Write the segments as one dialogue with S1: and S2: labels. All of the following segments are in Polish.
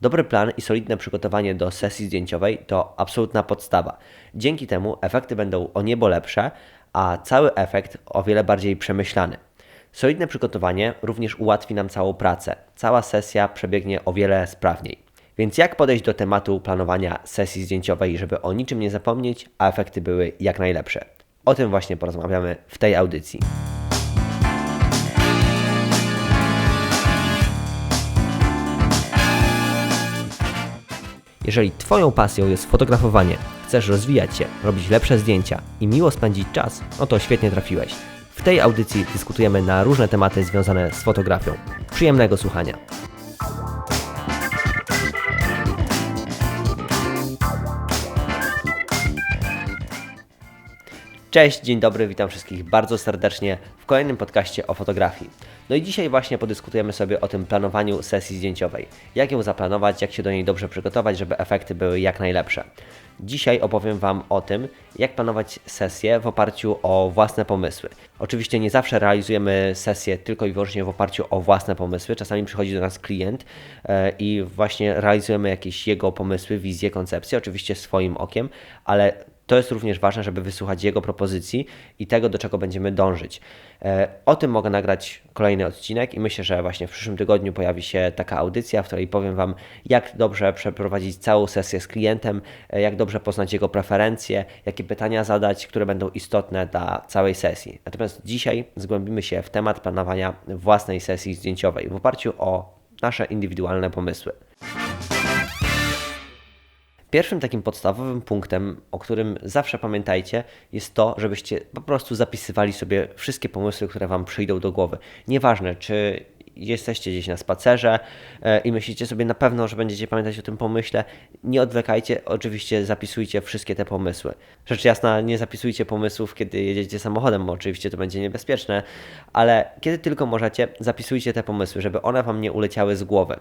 S1: Dobry plan i solidne przygotowanie do sesji zdjęciowej to absolutna podstawa. Dzięki temu efekty będą o niebo lepsze, a cały efekt o wiele bardziej przemyślany. Solidne przygotowanie również ułatwi nam całą pracę. Cała sesja przebiegnie o wiele sprawniej. Więc jak podejść do tematu planowania sesji zdjęciowej, żeby o niczym nie zapomnieć, a efekty były jak najlepsze? O tym właśnie porozmawiamy w tej audycji. Jeżeli Twoją pasją jest fotografowanie, chcesz rozwijać się, robić lepsze zdjęcia i miło spędzić czas, no to świetnie trafiłeś. W tej audycji dyskutujemy na różne tematy związane z fotografią. Przyjemnego słuchania. Cześć, dzień dobry, witam wszystkich bardzo serdecznie w kolejnym podcaście o fotografii. No i dzisiaj właśnie podyskutujemy sobie o tym planowaniu sesji zdjęciowej. Jak ją zaplanować, jak się do niej dobrze przygotować, żeby efekty były jak najlepsze. Dzisiaj opowiem Wam o tym, jak planować sesję w oparciu o własne pomysły. Oczywiście nie zawsze realizujemy sesję tylko i wyłącznie w oparciu o własne pomysły. Czasami przychodzi do nas klient e, i właśnie realizujemy jakieś jego pomysły, wizje, koncepcje, oczywiście swoim okiem, ale to jest również ważne, żeby wysłuchać jego propozycji i tego, do czego będziemy dążyć. E, o tym mogę nagrać kolejny odcinek i myślę, że właśnie w przyszłym tygodniu pojawi się taka audycja, w której powiem Wam, jak dobrze przeprowadzić całą sesję z klientem, e, jak dobrze poznać jego preferencje, jakie pytania zadać, które będą istotne dla całej sesji. Natomiast dzisiaj zgłębimy się w temat planowania własnej sesji zdjęciowej w oparciu o nasze indywidualne pomysły. Pierwszym takim podstawowym punktem, o którym zawsze pamiętajcie, jest to, żebyście po prostu zapisywali sobie wszystkie pomysły, które Wam przyjdą do głowy. Nieważne, czy jesteście gdzieś na spacerze e, i myślicie sobie na pewno, że będziecie pamiętać o tym pomyśle, nie odwlekajcie, oczywiście zapisujcie wszystkie te pomysły. Rzecz jasna, nie zapisujcie pomysłów, kiedy jedziecie samochodem, bo oczywiście to będzie niebezpieczne, ale kiedy tylko możecie, zapisujcie te pomysły, żeby one Wam nie uleciały z głowy.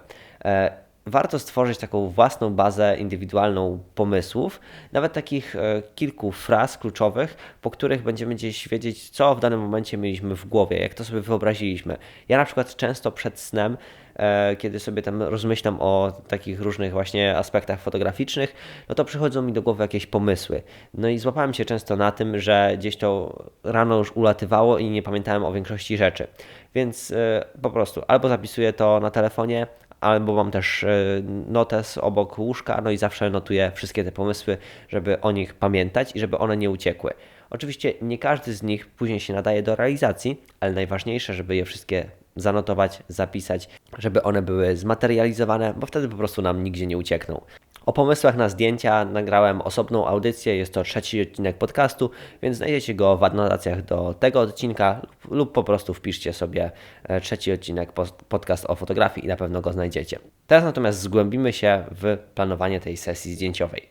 S1: Warto stworzyć taką własną bazę indywidualną pomysłów, nawet takich e, kilku fraz kluczowych, po których będziemy gdzieś wiedzieć, co w danym momencie mieliśmy w głowie, jak to sobie wyobraziliśmy. Ja na przykład często przed snem, e, kiedy sobie tam rozmyślam o takich różnych właśnie aspektach fotograficznych, no to przychodzą mi do głowy jakieś pomysły. No i złapałem się często na tym, że gdzieś to rano już ulatywało i nie pamiętałem o większości rzeczy. Więc e, po prostu albo zapisuję to na telefonie, albo mam też e, notes obok łóżka, no i zawsze notuję wszystkie te pomysły, żeby o nich pamiętać i żeby one nie uciekły. Oczywiście nie każdy z nich później się nadaje do realizacji, ale najważniejsze, żeby je wszystkie zanotować, zapisać, żeby one były zmaterializowane, bo wtedy po prostu nam nigdzie nie uciekną. O pomysłach na zdjęcia nagrałem osobną audycję, jest to trzeci odcinek podcastu, więc znajdziecie go w adnotacjach do tego odcinka lub po prostu wpiszcie sobie e, trzeci odcinek podcast o fotografii i na pewno go znajdziecie. Teraz natomiast zgłębimy się w planowanie tej sesji zdjęciowej.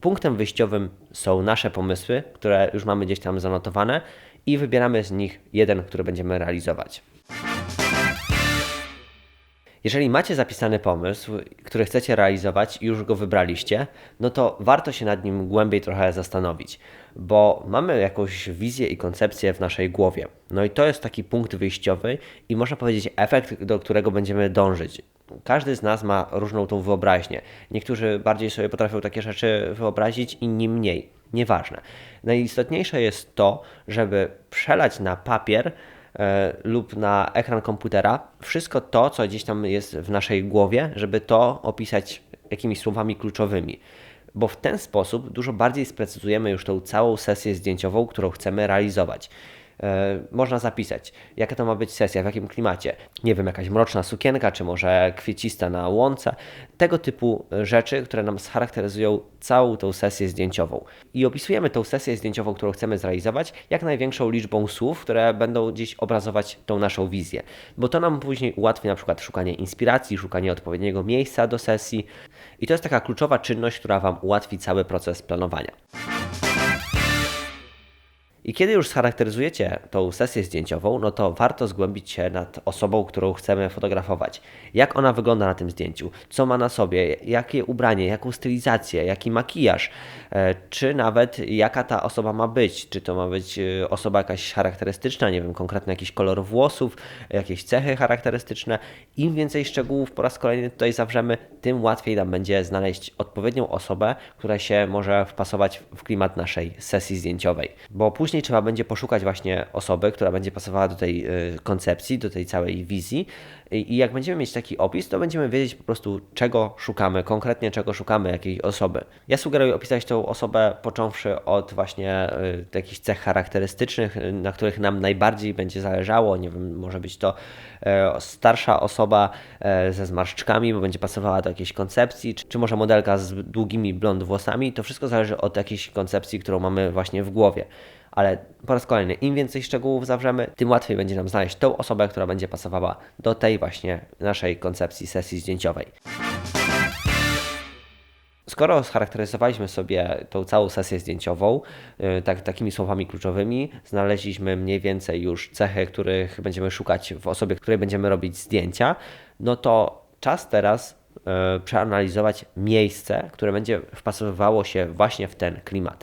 S1: Punktem wyjściowym są nasze pomysły, które już mamy gdzieś tam zanotowane i wybieramy z nich jeden, który będziemy realizować. Jeżeli macie zapisany pomysł, który chcecie realizować i już go wybraliście, no to warto się nad nim głębiej trochę zastanowić, bo mamy jakąś wizję i koncepcję w naszej głowie. No i to jest taki punkt wyjściowy i można powiedzieć efekt, do którego będziemy dążyć. Każdy z nas ma różną tą wyobraźnię. Niektórzy bardziej sobie potrafią takie rzeczy wyobrazić, inni mniej. Nieważne. Najistotniejsze jest to, żeby przelać na papier lub na ekran komputera wszystko to, co gdzieś tam jest w naszej głowie, żeby to opisać jakimiś słowami kluczowymi. Bo w ten sposób dużo bardziej sprecyzujemy już tą całą sesję zdjęciową, którą chcemy realizować. E, można zapisać, jaka to ma być sesja, w jakim klimacie. Nie wiem, jakaś mroczna sukienka, czy może kwiecista na łące. Tego typu rzeczy, które nam scharakteryzują całą tą sesję zdjęciową. I opisujemy tą sesję zdjęciową, którą chcemy zrealizować, jak największą liczbą słów, które będą gdzieś obrazować tą naszą wizję. Bo to nam później ułatwi na przykład szukanie inspiracji, szukanie odpowiedniego miejsca do sesji. I to jest taka kluczowa czynność, która Wam ułatwi cały proces planowania. I kiedy już scharakteryzujecie tą sesję zdjęciową, no to warto zgłębić się nad osobą, którą chcemy fotografować. Jak ona wygląda na tym zdjęciu, co ma na sobie, jakie ubranie, jaką stylizację, jaki makijaż, e, czy nawet jaka ta osoba ma być. Czy to ma być e, osoba jakaś charakterystyczna, nie wiem, konkretny jakiś kolor włosów, jakieś cechy charakterystyczne. Im więcej szczegółów po raz kolejny tutaj zawrzemy, tym łatwiej nam będzie znaleźć odpowiednią osobę, która się może wpasować w klimat naszej sesji zdjęciowej. Bo później trzeba będzie poszukać właśnie osoby, która będzie pasowała do tej e, koncepcji, do tej całej wizji. I jak będziemy mieć taki opis, to będziemy wiedzieć po prostu, czego szukamy, konkretnie czego szukamy jakiej osoby. Ja sugeruję opisać tą osobę począwszy od właśnie y, jakichś cech charakterystycznych, y, na których nam najbardziej będzie zależało. Nie wiem, może być to e, starsza osoba e, ze zmarszczkami, bo będzie pasowała do jakiejś koncepcji, czy, czy może modelka z długimi blond włosami. To wszystko zależy od jakiejś koncepcji, którą mamy właśnie w głowie ale po raz kolejny, im więcej szczegółów zawrzemy, tym łatwiej będzie nam znaleźć tą osobę, która będzie pasowała do tej właśnie naszej koncepcji sesji zdjęciowej. Skoro scharakteryzowaliśmy sobie tą całą sesję zdjęciową y, tak, takimi słowami kluczowymi, znaleźliśmy mniej więcej już cechy, których będziemy szukać w osobie, której będziemy robić zdjęcia, no to czas teraz y, przeanalizować miejsce, które będzie wpasowywało się właśnie w ten klimat.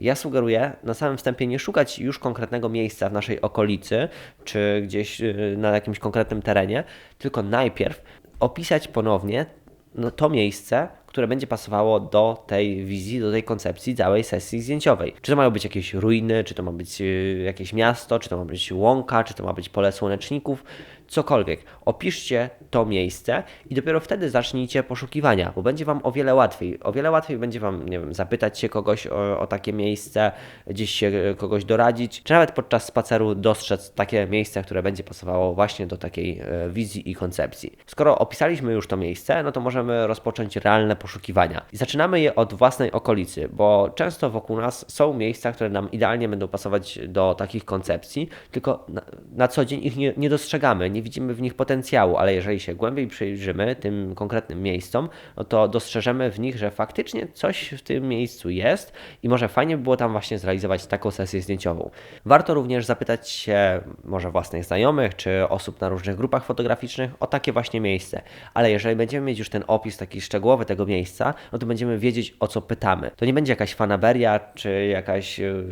S1: Ja sugeruję na samym wstępie nie szukać już konkretnego miejsca w naszej okolicy, czy gdzieś y, na jakimś konkretnym terenie, tylko najpierw opisać ponownie no, to miejsce, które będzie pasowało do tej wizji, do tej koncepcji całej sesji zdjęciowej. Czy to mają być jakieś ruiny, czy to ma być y, jakieś miasto, czy to ma być łąka, czy to ma być pole słoneczników, cokolwiek. Opiszcie to miejsce i dopiero wtedy zacznijcie poszukiwania, bo będzie Wam o wiele łatwiej. O wiele łatwiej będzie Wam, nie wiem, zapytać się kogoś o, o takie miejsce, gdzieś się e, kogoś doradzić, czy nawet podczas spaceru dostrzec takie miejsce, które będzie pasowało właśnie do takiej e, wizji i koncepcji. Skoro opisaliśmy już to miejsce, no to możemy rozpocząć realne poszukiwania. I zaczynamy je od własnej okolicy, bo często wokół nas są miejsca, które nam idealnie będą pasować do takich koncepcji, tylko na, na co dzień ich nie, nie dostrzegamy, nie nie widzimy w nich potencjału, ale jeżeli się głębiej przyjrzymy tym konkretnym miejscom, no to dostrzeżemy w nich, że faktycznie coś w tym miejscu jest i może fajnie by było tam właśnie zrealizować taką sesję zdjęciową. Warto również zapytać się może własnych znajomych czy osób na różnych grupach fotograficznych o takie właśnie miejsce, ale jeżeli będziemy mieć już ten opis taki szczegółowy tego miejsca, no to będziemy wiedzieć o co pytamy. To nie będzie jakaś fanaberia czy jakaś yy,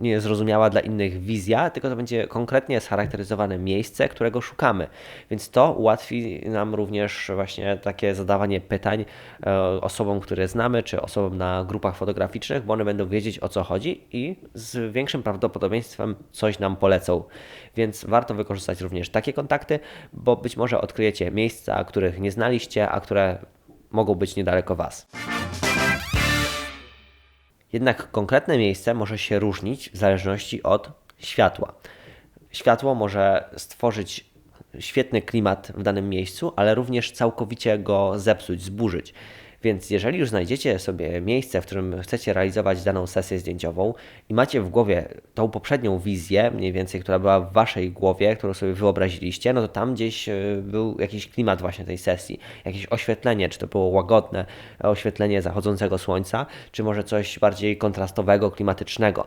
S1: niezrozumiała dla innych wizja, tylko to będzie konkretnie scharakteryzowane miejsce, którego szukamy szukamy. Więc to ułatwi nam również właśnie takie zadawanie pytań e, osobom, które znamy, czy osobom na grupach fotograficznych, bo one będą wiedzieć o co chodzi i z większym prawdopodobieństwem coś nam polecą. Więc warto wykorzystać również takie kontakty, bo być może odkryjecie miejsca, których nie znaliście, a które mogą być niedaleko Was. Jednak konkretne miejsce może się różnić w zależności od światła. Światło może stworzyć świetny klimat w danym miejscu, ale również całkowicie go zepsuć, zburzyć. Więc jeżeli już znajdziecie sobie miejsce, w którym chcecie realizować daną sesję zdjęciową i macie w głowie tą poprzednią wizję, mniej więcej, która była w waszej głowie, którą sobie wyobraziliście, no to tam gdzieś e, był jakiś klimat właśnie tej sesji, jakieś oświetlenie, czy to było łagodne oświetlenie zachodzącego słońca, czy może coś bardziej kontrastowego, klimatycznego.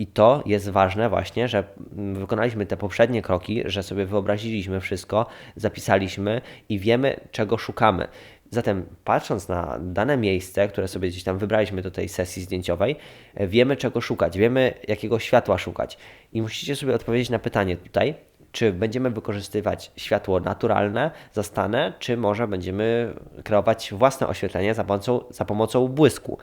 S1: I to jest ważne właśnie, że wykonaliśmy te poprzednie kroki, że sobie wyobraziliśmy wszystko, zapisaliśmy i wiemy, czego szukamy. Zatem patrząc na dane miejsce, które sobie gdzieś tam wybraliśmy do tej sesji zdjęciowej, wiemy czego szukać, wiemy jakiego światła szukać. I musicie sobie odpowiedzieć na pytanie tutaj, czy będziemy wykorzystywać światło naturalne, zastane, czy może będziemy kreować własne oświetlenie za pomocą, za pomocą błysku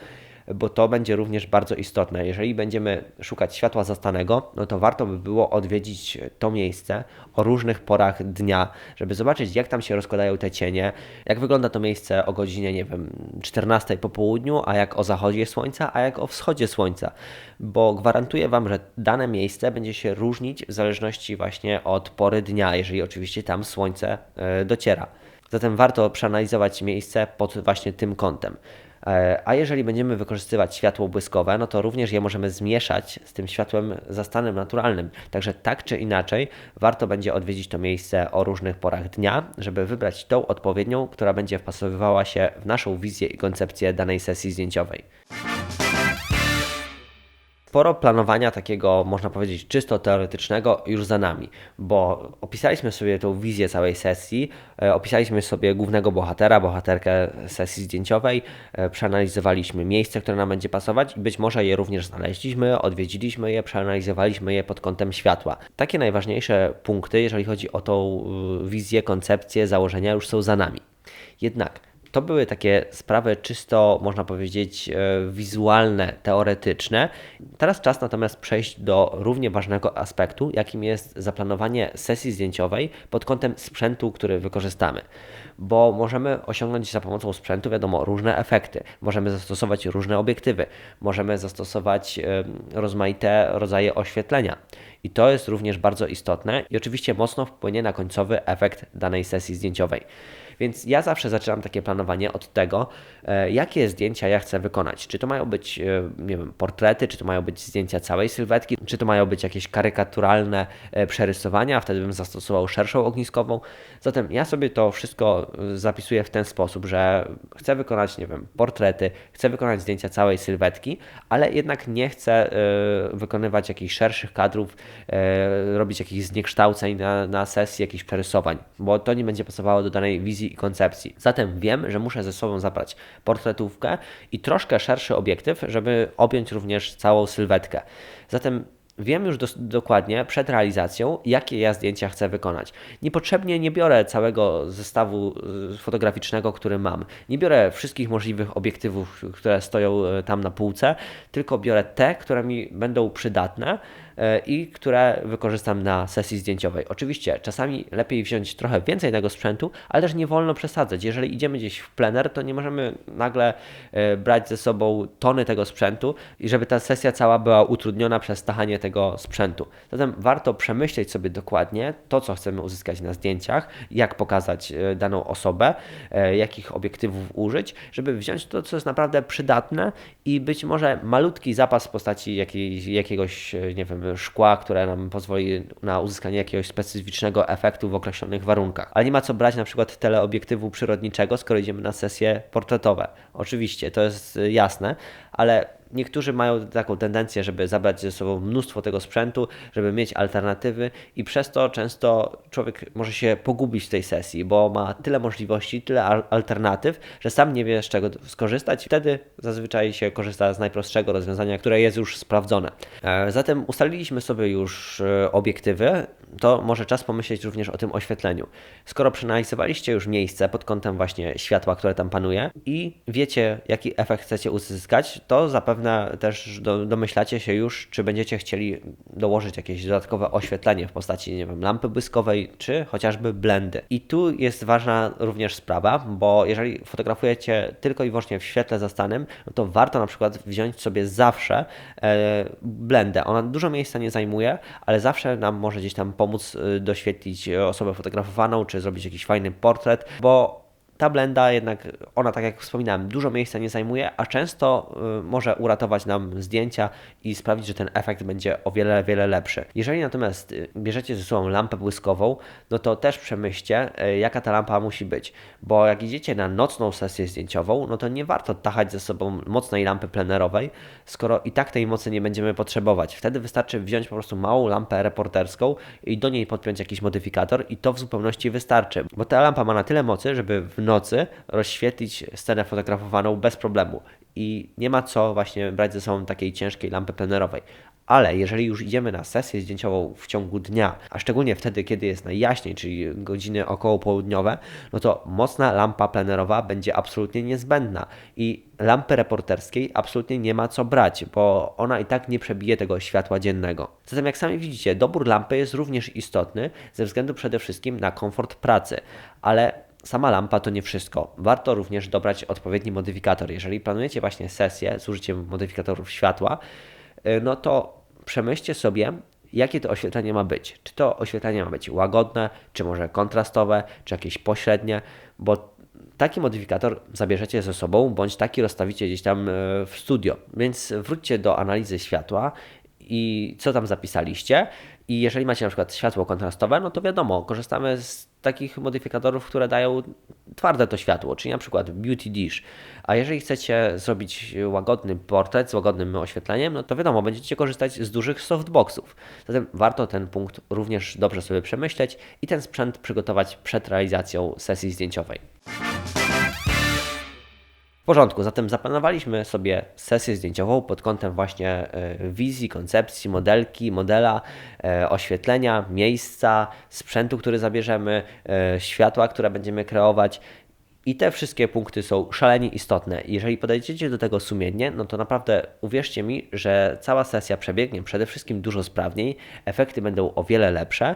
S1: bo to będzie również bardzo istotne. Jeżeli będziemy szukać światła zastanego, no to warto by było odwiedzić to miejsce o różnych porach dnia, żeby zobaczyć, jak tam się rozkładają te cienie, jak wygląda to miejsce o godzinie, nie wiem, 14 po południu, a jak o zachodzie słońca, a jak o wschodzie słońca, bo gwarantuję Wam, że dane miejsce będzie się różnić w zależności właśnie od pory dnia, jeżeli oczywiście tam słońce e, dociera. Zatem warto przeanalizować miejsce pod właśnie tym kątem. E, a jeżeli będziemy wykorzystywać światło błyskowe, no to również je możemy zmieszać z tym światłem zastanym, naturalnym. Także tak czy inaczej warto będzie odwiedzić to miejsce o różnych porach dnia, żeby wybrać tą odpowiednią, która będzie wpasowywała się w naszą wizję i koncepcję danej sesji zdjęciowej. Sporo planowania takiego, można powiedzieć, czysto teoretycznego już za nami, bo opisaliśmy sobie tą wizję całej sesji, e, opisaliśmy sobie głównego bohatera, bohaterkę sesji zdjęciowej, e, przeanalizowaliśmy miejsce, które nam będzie pasować i być może je również znaleźliśmy, odwiedziliśmy je, przeanalizowaliśmy je pod kątem światła. Takie najważniejsze punkty, jeżeli chodzi o tą y, wizję, koncepcję, założenia, już są za nami. Jednak to były takie sprawy czysto, można powiedzieć, e, wizualne, teoretyczne. Teraz czas natomiast przejść do równie ważnego aspektu, jakim jest zaplanowanie sesji zdjęciowej pod kątem sprzętu, który wykorzystamy. Bo możemy osiągnąć za pomocą sprzętu, wiadomo, różne efekty. Możemy zastosować różne obiektywy, możemy zastosować rozmaite rodzaje oświetlenia. I to jest również bardzo istotne i oczywiście mocno wpłynie na końcowy efekt danej sesji zdjęciowej. Więc ja zawsze zaczynam takie planowanie od tego, e, jakie zdjęcia ja chcę wykonać. Czy to mają być, e, nie wiem, portrety, czy to mają być zdjęcia całej sylwetki, czy to mają być jakieś karykaturalne e, przerysowania, wtedy bym zastosował szerszą ogniskową. Zatem ja sobie to wszystko zapisuję w ten sposób, że chcę wykonać, nie wiem, portrety, chcę wykonać zdjęcia całej sylwetki, ale jednak nie chcę wykonywać jakichś szerszych kadrów, robić jakichś zniekształceń na, na sesji, jakichś przerysowań, bo to nie będzie pasowało do danej wizji i koncepcji. Zatem wiem, że muszę ze sobą zabrać portretówkę i troszkę szerszy obiektyw, żeby objąć również całą sylwetkę. Zatem Wiem już do, dokładnie przed realizacją, jakie ja zdjęcia chcę wykonać. Niepotrzebnie nie biorę całego zestawu y, fotograficznego, który mam. Nie biorę wszystkich możliwych obiektywów, które stoją y, tam na półce, tylko biorę te, które mi będą przydatne i które wykorzystam na sesji zdjęciowej. Oczywiście czasami lepiej wziąć trochę więcej tego sprzętu, ale też nie wolno przesadzać. Jeżeli idziemy gdzieś w plener, to nie możemy nagle e, brać ze sobą tony tego sprzętu i żeby ta sesja cała była utrudniona przez stachanie tego sprzętu. Zatem warto przemyśleć sobie dokładnie to, co chcemy uzyskać na zdjęciach, jak pokazać e, daną osobę, jakich obiektywów użyć, żeby wziąć to, co jest naprawdę przydatne i być może malutki zapas w postaci jakiej, jakiegoś, nie wiem, szkła, które nam pozwoli na uzyskanie jakiegoś specyficznego efektu w określonych warunkach. Ale nie ma co brać na przykład teleobiektywu przyrodniczego, skoro idziemy na sesje portretowe. Oczywiście, to jest jasne, ale niektórzy mają taką tendencję, żeby zabrać ze sobą mnóstwo tego sprzętu, żeby mieć alternatywy i przez to często człowiek może się pogubić w tej sesji, bo ma tyle możliwości, tyle alternatyw, że sam nie wie z czego skorzystać. Wtedy zazwyczaj się korzysta z najprostszego rozwiązania, które jest już sprawdzone. E, zatem ustaliliśmy sobie już e, obiektywy, to może czas pomyśleć również o tym oświetleniu. Skoro przeanalizowaliście już miejsce pod kątem właśnie światła, które tam panuje i wiecie, jaki efekt chcecie uzyskać, to zapewne też do, domyślacie się już, czy będziecie chcieli dołożyć jakieś dodatkowe oświetlenie w postaci, nie wiem, lampy błyskowej, czy chociażby blendy. I tu jest ważna również sprawa, bo jeżeli fotografujecie tylko i wyłącznie w świetle zastanym, no to warto na przykład wziąć sobie zawsze e, blendę. Ona dużo miejsca nie zajmuje, ale zawsze nam może gdzieś tam pomóc y, doświetlić osobę fotografowaną, czy zrobić jakiś fajny portret, bo ta blenda jednak, ona tak jak wspominałem, dużo miejsca nie zajmuje, a często y, może uratować nam zdjęcia i sprawić, że ten efekt będzie o wiele, wiele lepszy. Jeżeli natomiast y, bierzecie ze sobą lampę błyskową, no to też przemyślcie, y, jaka ta lampa musi być, bo jak idziecie na nocną sesję zdjęciową, no to nie warto tachać ze sobą mocnej lampy plenerowej, skoro i tak tej mocy nie będziemy potrzebować. Wtedy wystarczy wziąć po prostu małą lampę reporterską i do niej podpiąć jakiś modyfikator i to w zupełności wystarczy, bo ta lampa ma na tyle mocy, żeby w nocy rozświetlić scenę fotografowaną bez problemu. I nie ma co właśnie brać ze sobą takiej ciężkiej lampy plenerowej. Ale jeżeli już idziemy na sesję zdjęciową w ciągu dnia, a szczególnie wtedy, kiedy jest najjaśniej, czyli godziny około południowe, no to mocna lampa plenerowa będzie absolutnie niezbędna i lampy reporterskiej absolutnie nie ma co brać, bo ona i tak nie przebije tego światła dziennego. Zatem jak sami widzicie, dobór lampy jest również istotny ze względu przede wszystkim na komfort pracy, ale sama lampa to nie wszystko. Warto również dobrać odpowiedni modyfikator. Jeżeli planujecie właśnie sesję z użyciem modyfikatorów światła, y, no to przemyślcie sobie, jakie to oświetlenie ma być. Czy to oświetlenie ma być łagodne, czy może kontrastowe, czy jakieś pośrednie, bo taki modyfikator zabierzecie ze sobą, bądź taki rozstawicie gdzieś tam y, w studio. Więc wróćcie do analizy światła i co tam zapisaliście. I jeżeli macie na przykład światło kontrastowe, no to wiadomo, korzystamy z takich modyfikatorów, które dają twarde to światło, czyli na przykład Beauty Dish. A jeżeli chcecie zrobić łagodny portret z łagodnym oświetleniem, no to wiadomo, będziecie korzystać z dużych softboxów. Zatem warto ten punkt również dobrze sobie przemyśleć i ten sprzęt przygotować przed realizacją sesji zdjęciowej. Porządku, zatem zaplanowaliśmy sobie sesję zdjęciową pod kątem właśnie e, wizji, koncepcji, modelki, modela, e, oświetlenia, miejsca, sprzętu, który zabierzemy, e, światła, które będziemy kreować. I te wszystkie punkty są szalenie istotne. Jeżeli podejdziecie do tego sumiennie, no to naprawdę uwierzcie mi, że cała sesja przebiegnie przede wszystkim dużo sprawniej, efekty będą o wiele lepsze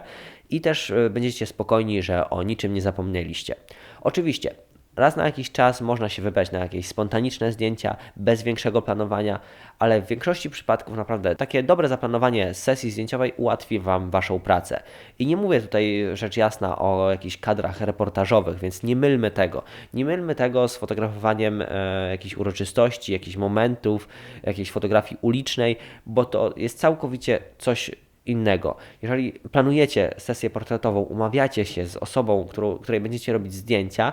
S1: i też będziecie spokojni, że o niczym nie zapomnieliście. Oczywiście, Raz na jakiś czas można się wybrać na jakieś spontaniczne zdjęcia, bez większego planowania, ale w większości przypadków naprawdę takie dobre zaplanowanie sesji zdjęciowej ułatwi Wam Waszą pracę. I nie mówię tutaj rzecz jasna o jakichś kadrach reportażowych, więc nie mylmy tego. Nie mylmy tego z fotografowaniem e, jakichś uroczystości, jakichś momentów, jakiejś fotografii ulicznej, bo to jest całkowicie coś innego. Jeżeli planujecie sesję portretową, umawiacie się z osobą, którą, której będziecie robić zdjęcia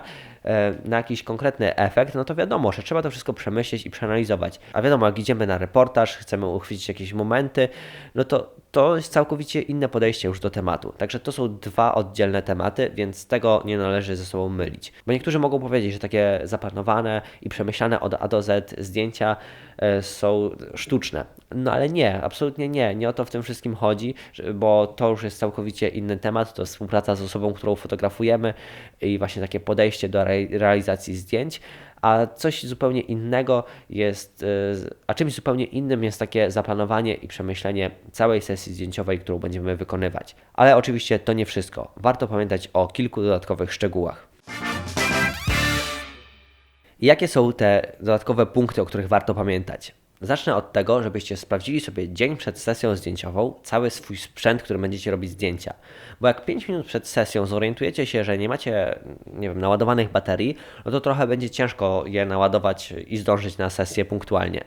S1: na jakiś konkretny efekt, no to wiadomo, że trzeba to wszystko przemyśleć i przeanalizować. A wiadomo, jak idziemy na reportaż, chcemy uchwycić jakieś momenty, no to to jest całkowicie inne podejście już do tematu. Także to są dwa oddzielne tematy, więc tego nie należy ze sobą mylić. Bo niektórzy mogą powiedzieć, że takie zaplanowane i przemyślane od A do Z zdjęcia e, są sztuczne. No ale nie, absolutnie nie. Nie o to w tym wszystkim chodzi, bo to już jest całkowicie inny temat. To współpraca z osobą, którą fotografujemy i właśnie takie podejście do realizacji zdjęć a coś zupełnie innego jest, e, a czymś zupełnie innym jest takie zaplanowanie i przemyślenie całej sesji zdjęciowej, którą będziemy wykonywać. Ale oczywiście to nie wszystko. Warto pamiętać o kilku dodatkowych szczegółach. Jakie są te dodatkowe punkty, o których warto pamiętać? Zacznę od tego, żebyście sprawdzili sobie dzień przed sesją zdjęciową cały swój sprzęt, który będziecie robić zdjęcia. Bo jak 5 minut przed sesją zorientujecie się, że nie macie, nie wiem, naładowanych baterii, no to trochę będzie ciężko je naładować i zdążyć na sesję punktualnie.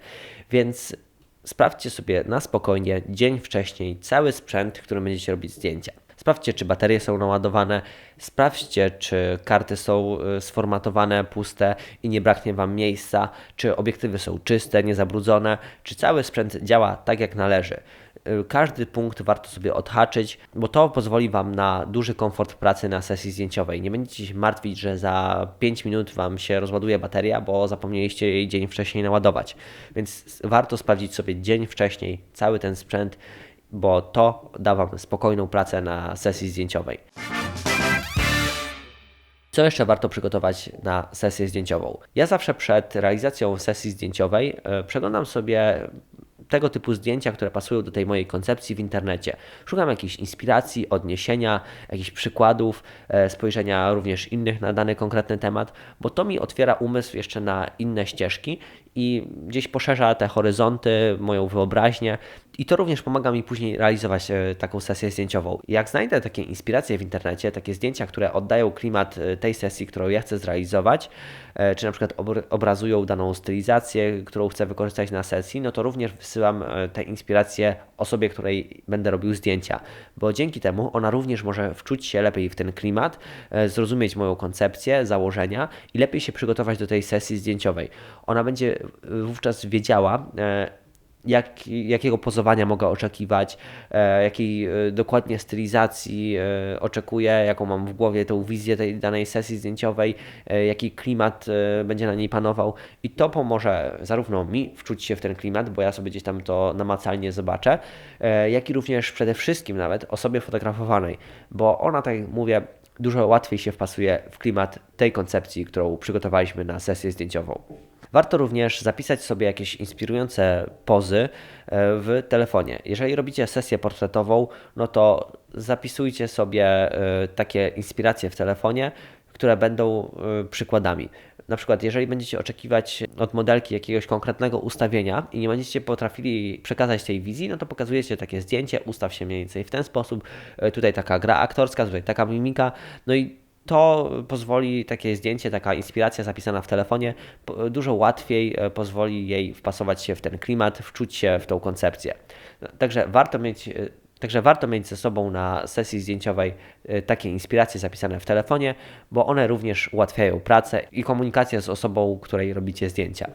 S1: Więc sprawdźcie sobie na spokojnie dzień wcześniej cały sprzęt, którym będziecie robić zdjęcia. Sprawdźcie, czy baterie są naładowane, sprawdźcie, czy karty są y, sformatowane, puste i nie braknie Wam miejsca, czy obiektywy są czyste, niezabrudzone, czy cały sprzęt działa tak jak należy. Y, każdy punkt warto sobie odhaczyć, bo to pozwoli Wam na duży komfort pracy na sesji zdjęciowej. Nie będziecie się martwić, że za 5 minut Wam się rozładuje bateria, bo zapomnieliście jej dzień wcześniej naładować. Więc warto sprawdzić sobie dzień wcześniej cały ten sprzęt bo to da Wam spokojną pracę na sesji zdjęciowej. Co jeszcze warto przygotować na sesję zdjęciową? Ja zawsze przed realizacją sesji zdjęciowej e, przeglądam sobie tego typu zdjęcia, które pasują do tej mojej koncepcji w internecie. Szukam jakichś inspiracji, odniesienia, jakichś przykładów, e, spojrzenia również innych na dany konkretny temat, bo to mi otwiera umysł jeszcze na inne ścieżki i gdzieś poszerza te horyzonty, moją wyobraźnię i to również pomaga mi później realizować e, taką sesję zdjęciową. Jak znajdę takie inspiracje w internecie, takie zdjęcia, które oddają klimat e, tej sesji, którą ja chcę zrealizować, e, czy na przykład obrazują daną stylizację, którą chcę wykorzystać na sesji, no to również wysyłam te inspiracje osobie, której będę robił zdjęcia, bo dzięki temu ona również może wczuć się lepiej w ten klimat, zrozumieć moją koncepcję, założenia i lepiej się przygotować do tej sesji zdjęciowej. Ona będzie wówczas wiedziała, jak, jakiego pozowania mogę oczekiwać, e, jakiej e, dokładnie stylizacji e, oczekuję, jaką mam w głowie tą wizję tej danej sesji zdjęciowej, e, jaki klimat e, będzie na niej panował i to pomoże zarówno mi wczuć się w ten klimat, bo ja sobie gdzieś tam to namacalnie zobaczę, e, jak i również przede wszystkim nawet osobie fotografowanej, bo ona, tak jak mówię, dużo łatwiej się wpasuje w klimat tej koncepcji, którą przygotowaliśmy na sesję zdjęciową. Warto również zapisać sobie jakieś inspirujące pozy e, w telefonie. Jeżeli robicie sesję portretową, no to zapisujcie sobie e, takie inspiracje w telefonie, które będą e, przykładami. Na przykład, jeżeli będziecie oczekiwać od modelki jakiegoś konkretnego ustawienia i nie będziecie potrafili przekazać tej wizji, no to pokazujecie takie zdjęcie, ustaw się mniej więcej w ten sposób, tutaj taka gra aktorska, tutaj taka mimika, no i To pozwoli takie zdjęcie, taka inspiracja zapisana w telefonie dużo łatwiej e, pozwoli jej wpasować się w ten klimat, wczuć się w tą koncepcję. Także warto mieć, e, także warto mieć ze sobą na sesji zdjęciowej e, takie inspiracje zapisane w telefonie, bo one również ułatwiają pracę i komunikację z osobą, której robicie zdjęcia.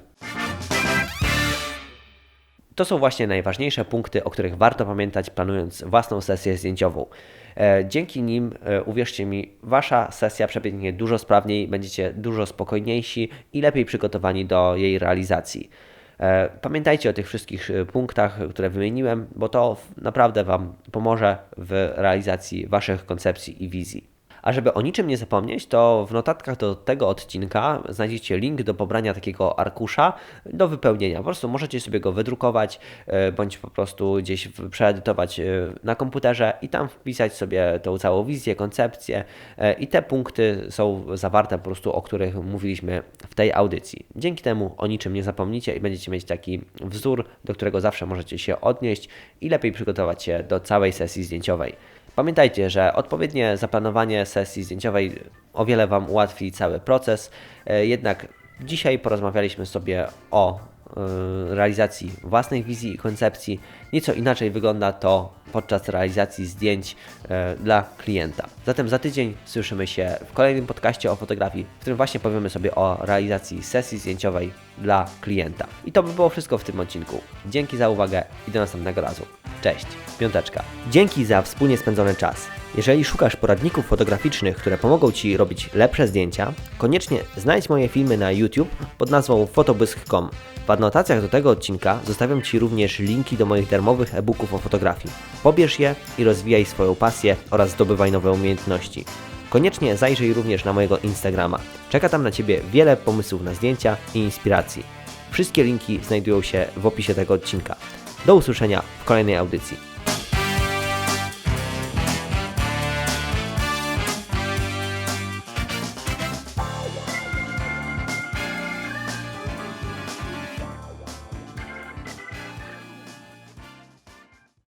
S1: To są właśnie najważniejsze punkty, o których warto pamiętać, planując własną sesję zdjęciową. E, Dzięki nim, e, uwierzcie mi, wasza sesja przebiegnie dużo sprawniej, będziecie dużo spokojniejsi i lepiej przygotowani do jej realizacji. E, Pamiętajcie o tych wszystkich punktach, które wymieniłem, bo to naprawdę Wam pomoże w realizacji Waszych koncepcji i wizji. A żeby o niczym nie zapomnieć, to w notatkach do tego odcinka znajdziecie link do pobrania takiego arkusza do wypełnienia. Po prostu możecie sobie go wydrukować, e, bądź po prostu gdzieś przeedytować e, na komputerze i tam wpisać sobie tą całą wizję, koncepcję e, i te punkty są zawarte po prostu, o których mówiliśmy w tej audycji. Dzięki temu o niczym nie zapomnicie i będziecie mieć taki wzór, do którego zawsze możecie się odnieść i lepiej przygotować się do całej sesji zdjęciowej. Pamiętajcie, że odpowiednie zaplanowanie sesji zdjęciowej o wiele Wam ułatwi cały proces. E, Jednak dzisiaj porozmawialiśmy sobie o realizacji własnej wizji i koncepcji. Nieco inaczej wygląda to podczas realizacji zdjęć e, dla klienta. Zatem za tydzień słyszymy się w kolejnym podcaście o fotografii, w którym właśnie powiemy sobie o realizacji sesji zdjęciowej dla klienta. I to by było wszystko w tym odcinku. Dzięki za uwagę i do następnego razu. Cześć, piąteczka. Dzięki za wspólnie spędzony czas. Jeżeli szukasz poradników fotograficznych, które pomogą Ci robić lepsze zdjęcia, koniecznie znajdź moje filmy na YouTube pod nazwą fotobysk.com. W adnotacjach do tego odcinka zostawiam Ci również linki do moich darmowych e-booków o fotografii. Pobierz je i rozwijaj swoją pasję oraz zdobywaj nowe umiejętności. Koniecznie zajrzyj również na mojego Instagrama. Czeka tam na Ciebie wiele pomysłów na zdjęcia i inspiracji. Wszystkie linki znajdują się w opisie tego odcinka. Do usłyszenia w kolejnej audycji.